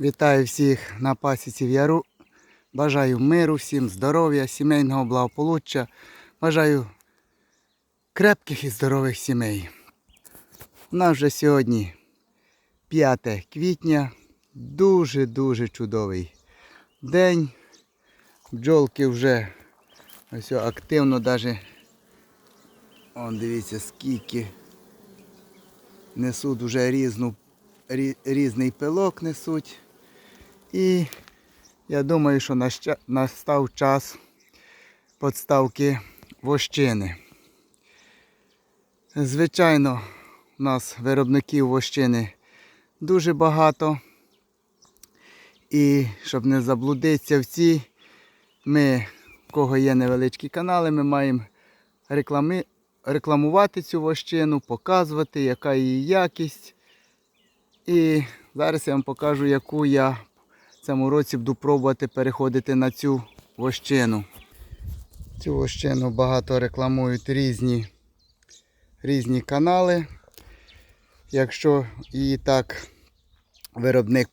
Вітаю всіх на пасіці в Яру. Бажаю миру, всім здоров'я, сімейного благополуччя. Бажаю крепких і здорових сімей. У нас вже сьогодні 5 квітня. Дуже-дуже чудовий день. Бджолки вже ось активно навіть. Он дивіться, скільки несуть вже різну, різний пилок несуть. І я думаю, що настав час подставки вощини. Звичайно, у нас виробників вощини дуже багато. І щоб не заблудитися в цій, ми, в кого є невеличкі канали, ми маємо реклами, рекламувати цю вощину, показувати, яка її якість. І зараз я вам покажу, яку я цьому році буду пробувати переходити на цю вощину. Цю вощину багато рекламують різні, різні канали. Якщо її так виробник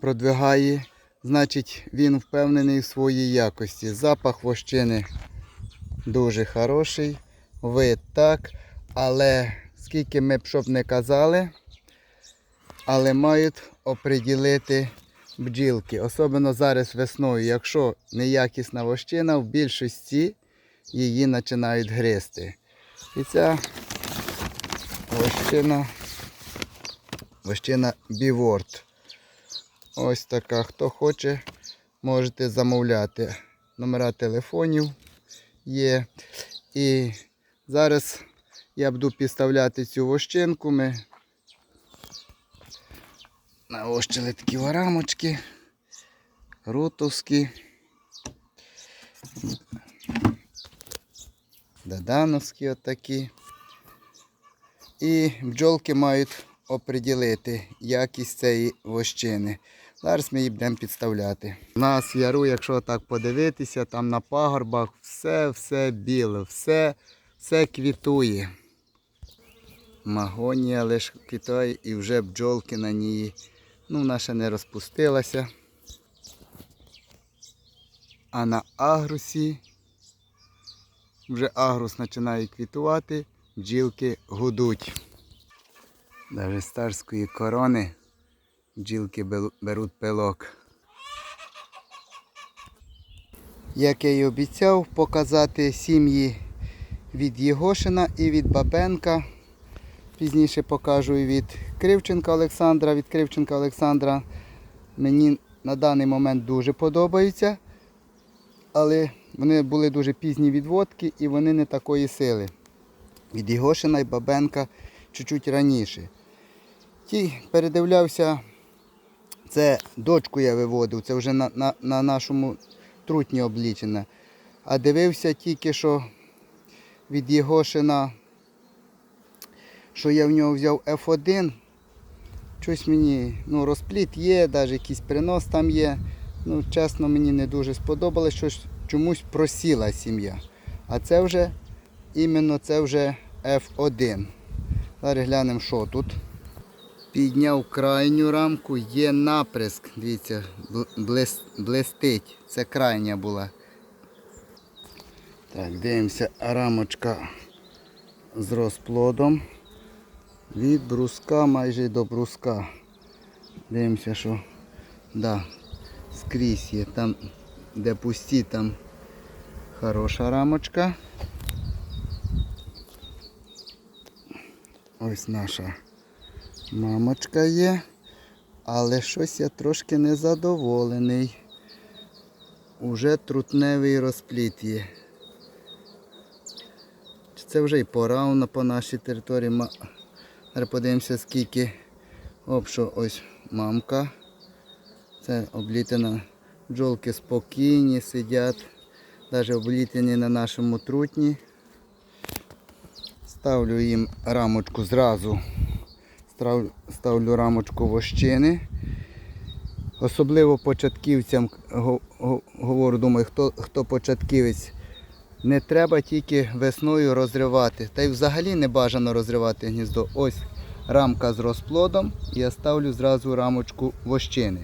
продвигає, значить він впевнений в своїй якості. Запах вощини дуже хороший, вид так, але скільки ми б щоб не казали, але мають оприділити бджілки. Особливо зараз весною, якщо неякісна вощина, в більшості її починають гризти. І ця вощина, вощина біворд. Ось така. Хто хоче, можете замовляти. Номера телефонів є. І зараз я буду підставляти цю вощинку. Ми Навощили такі рамочки, рутовські, додановські отакі. І бджолки мають оприділити якість цієї вощини. Зараз ми її будемо підставляти. У нас яру, якщо так подивитися, там на пагорбах все-все біле, все, все квітує. Магонія лише квітує і вже бджолки на ній. Ну, вона не розпустилася. А на агрусі вже агрус починає квітувати, бджілки гудуть. Навіть з старської корони бджілки беруть пилок. Як я й обіцяв, показати сім'ї від Єгошина і від Бабенка. Пізніше покажу від Кривченка Олександра. Від Кривченка Олександра мені на даний момент дуже подобаються. Але вони були дуже пізні відводки і вони не такої сили. Від Єгошина і Бабенка чуть-чуть раніше. Ті передивлявся, це дочку я виводив, це вже на, на, на нашому трутні облічено. А дивився тільки, що від Єгошина що я в нього взяв F1. Щось мені ну, розпліт є, навіть якийсь принос там є. Ну, чесно, мені не дуже сподобалось, що чомусь просіла сім'я. А це вже іменно це вже F1. Зараз глянемо, що тут. Підняв крайню рамку, є наприск. Дивіться, бл- блистить. Це крайня була. Так, дивимося, рамочка з розплодом. Від бруска майже до бруска. Дивимося, що да, скрізь є. Там, де пусті, там хороша рамочка. Ось наша мамочка є. Але щось я трошки незадоволений. Уже трутневий розпліт є. Це вже і пора воно по нашій території. Зараз подивимося, скільки общо ось мамка. Це облітена. Бджолки спокійні, сидять. Навіть облітені на нашому трутні. Ставлю їм рамочку зразу. Ставлю рамочку вощини. Особливо початківцям го- го- говорю, думаю, хто, хто початківець. Не треба тільки весною розривати. Та й взагалі не бажано розривати гніздо. Ось рамка з розплодом. Я ставлю зразу рамочку вощини.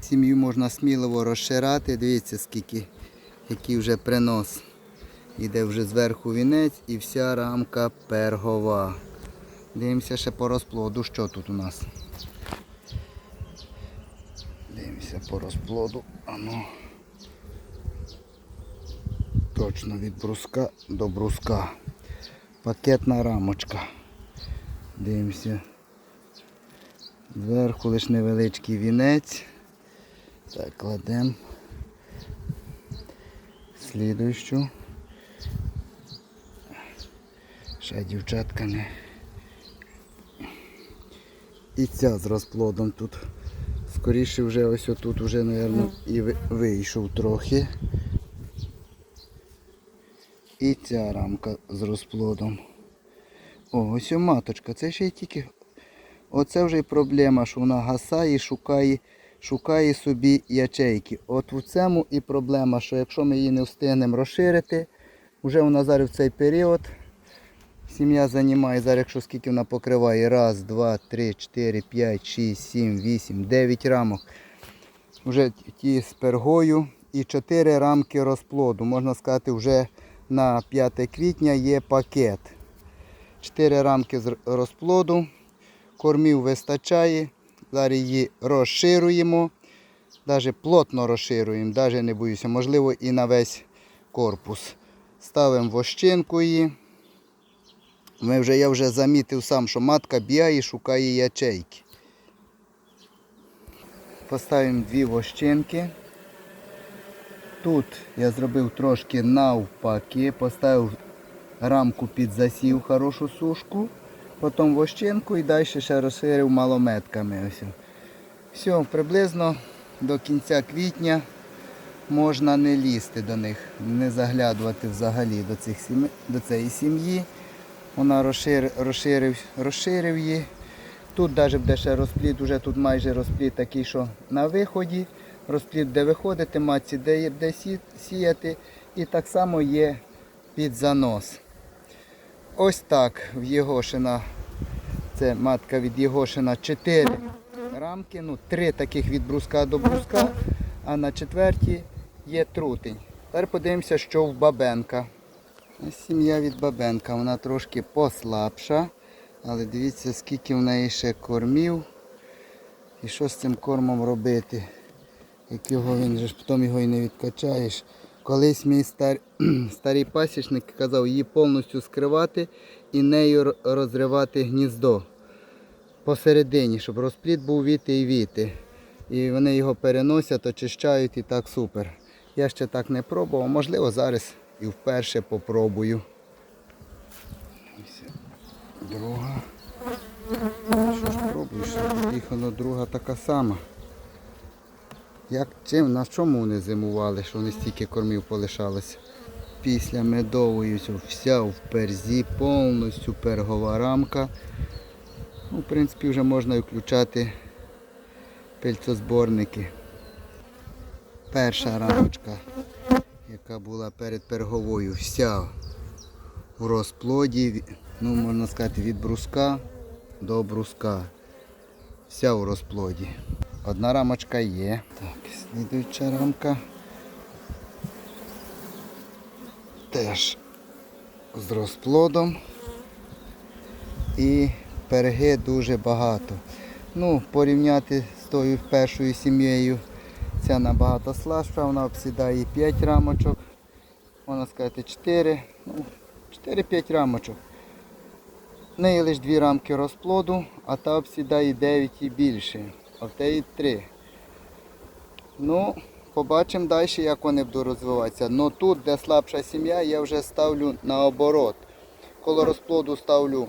Сім'ю можна сміливо розширати. Дивіться, скільки, який вже принос. Іде вже зверху вінець і вся рамка пергова. Дивимося ще по розплоду, що тут у нас. Дивимося по розплоду. Ану. Точно від бруска до бруска. Пакетна рамочка. Дивимося. Зверху лише невеличкий вінець. Так, кладемо. Слідуючу. Ще дівчатка не. І ця з розплодом тут. Скоріше вже ось отут вже, мабуть, і вийшов трохи. І ця рамка з розплодом. О, ось маточка. Це ще й тільки. Оце вже й проблема, що вона гасає і шукає, шукає собі ячейки. От у цьому і проблема, що якщо ми її не встигнемо розширити, вже вона зараз в цей період. Сім'я займає зараз, якщо скільки вона покриває. Раз, два, три, чотири, п'ять, шість, сім, вісім, дев'ять рамок. Вже ті з пергою і чотири рамки розплоду. Можна сказати, вже на 5 квітня є пакет. Чотири рамки з розплоду. Кормів вистачає. Зараз її розширюємо. Навіть плотно розширюємо, навіть не боюся, можливо і на весь корпус. Ставимо вощинку її. Ми вже, я вже замітив сам, що матка бігає і шукає ячейки. Поставимо дві вощинки. Тут я зробив трошки навпаки, поставив рамку під засів, хорошу сушку, потім вощинку і далі ще розширив малометками. Ось. Все, приблизно до кінця квітня можна не лізти до них, не заглядувати взагалі до, цих сімей, до цієї сім'ї. Вона розшир, розширив, розширив її. Тут навіть буде ще розплід, уже тут майже розплід такий, що на виході. Розплід, де виходити, матці, де, де сіяти. І так само є під занос. Ось так в Єгошина. Це матка від Єгошина 4 рамки, ну 3 таких від бруска до бруска, а на четвертій є трутень. Тепер подивимося, що в Бабенка. Сім'я від Бабенка, вона трошки послабша, але дивіться, скільки в неї ще кормів. І що з цим кормом робити? Як його він же потім його і не відкачаєш. Колись мій стар... старий пасічник казав її повністю скривати і нею розривати гніздо посередині, щоб розплід був віти і віти. І вони його переносять, очищають і так супер. Я ще так не пробував, можливо, зараз і вперше попробую. Друга. Що ж пробуєш? Їх друга така сама. Як чим, на чому вони зимували, що вони стільки кормів полишалося? Після медової вся в перзі, повністю пергова рамка. Ну, в принципі, вже можна і включати пильцозборники. Перша рамочка, яка була перед перговою, вся в розплоді, ну, можна сказати, від бруска до бруска. Вся в розплоді. Одна рамочка є. Так, слідуюча рамка. Теж з розплодом. І перги дуже багато. Ну, порівняти з тою першою сім'єю, ця набагато слабша, вона обсідає 5 рамочок, можна сказати 4, ну, 4-5 рамочок. В неї лише дві рамки розплоду, а та обсідає 9 і більше, а в теї 3. Ну, побачимо далі, як вони будуть розвиватися. Ну тут, де слабша сім'я, я вже ставлю наоборот. Коло розплоду ставлю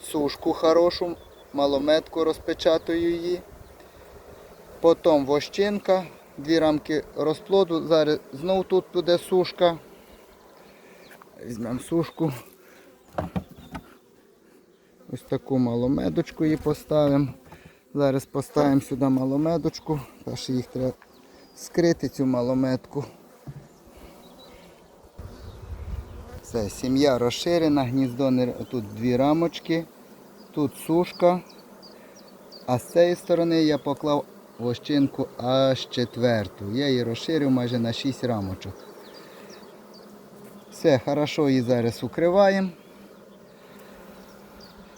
сушку хорошу, малометку розпечатую її. Потім вощинка, дві рамки розплоду. Зараз знову тут буде сушка. Візьмемо сушку. Ось таку маломедочку її поставимо. Зараз поставимо сюди маломедочку. Перше їх треба скрити цю малометку. Все, сім'я розширена, гніздо тут дві рамочки, тут сушка. А з цієї сторони я поклав вощинку аж четверту. Я її розширив майже на 6 рамочок. Все, хорошо її зараз укриваємо,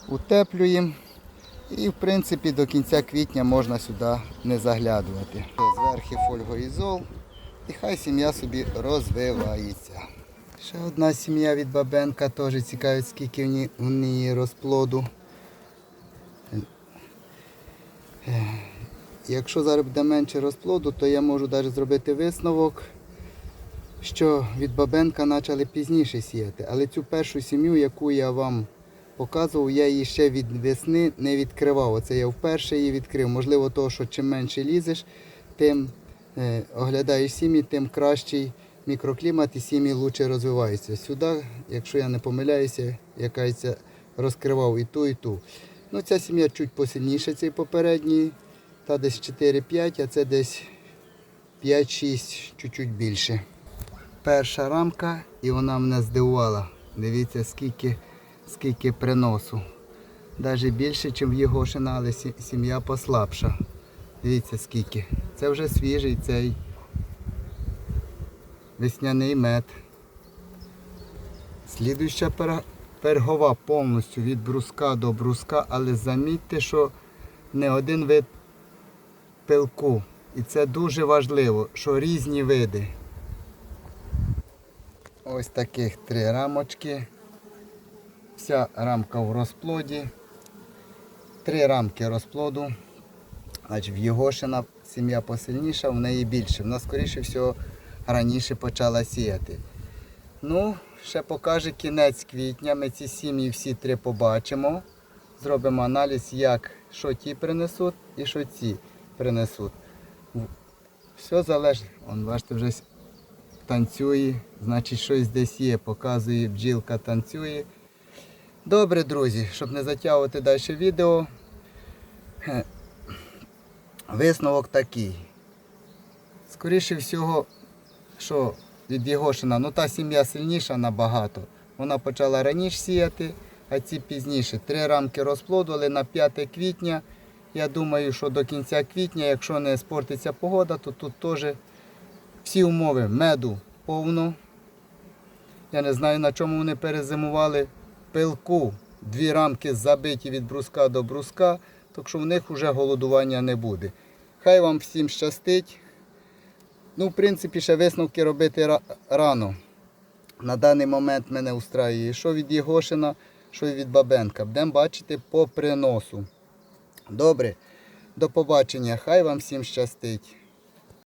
утеплюємо. І в принципі до кінця квітня можна сюди не заглядувати. Зверху фольгоізол і хай сім'я собі розвивається. Ще одна сім'я від Бабенка теж цікавить, скільки в неї розплоду. Е, Якщо зараз буде менше розплоду, то я можу навіть зробити висновок, що від Бабенка почали пізніше сіяти. Але цю першу сім'ю, яку я вам показував, я її ще від весни не відкривав. Оце я вперше її відкрив. Можливо, того, що чим менше лізеш, тим е, оглядаєш сім'ї, тим кращий мікроклімат і сім'ї краще розвиваються. Сюди, якщо я не помиляюся, якась розкривав і ту, і ту. Ну, ця сім'я чуть посильніша, цей попередній. Та десь 4-5, а це десь 5-6, чуть-чуть більше. Перша рамка і вона мене здивувала. Дивіться, скільки, скільки приносу. Навіть більше, ніж в Єгошина, але сім'я послабша. Дивіться скільки. Це вже свіжий цей весняний мед. Слідуюча пергова повністю від бруска до бруска, але замітьте, що не один вид пилку. І це дуже важливо, що різні види. Ось таких три рамочки. Вся рамка в розплоді. Три рамки розплоду. Значить, в Єгошина сім'я посильніша, в неї більше. Вона, скоріше всього, раніше почала сіяти. Ну, ще покаже кінець квітня. Ми ці сім'ї всі три побачимо. Зробимо аналіз, як що ті принесуть і що ці принесуть. Все залежить. Он, бачите, вже танцює, значить щось десь є, показує, бджілка танцює. Добре, друзі, щоб не затягувати далі відео. Висновок такий. Скоріше всього, що від Єгошина, ну та сім'я сильніша набагато. Вона почала раніше сіяти, а ці пізніше. Три рамки розплоду, але на 5 квітня. Я думаю, що до кінця квітня, якщо не спортиться погода, то тут теж всі умови меду повно. Я не знаю на чому вони перезимували. Пилку, дві рамки забиті від бруска до бруска, так що в них вже голодування не буде. Хай вам всім щастить. Ну, в принципі, ще висновки робити рано. На даний момент мене устраює, що від Єгошина, що від Бабенка. Будемо бачити по приносу. Добре, до побачення. Хай вам всім щастить.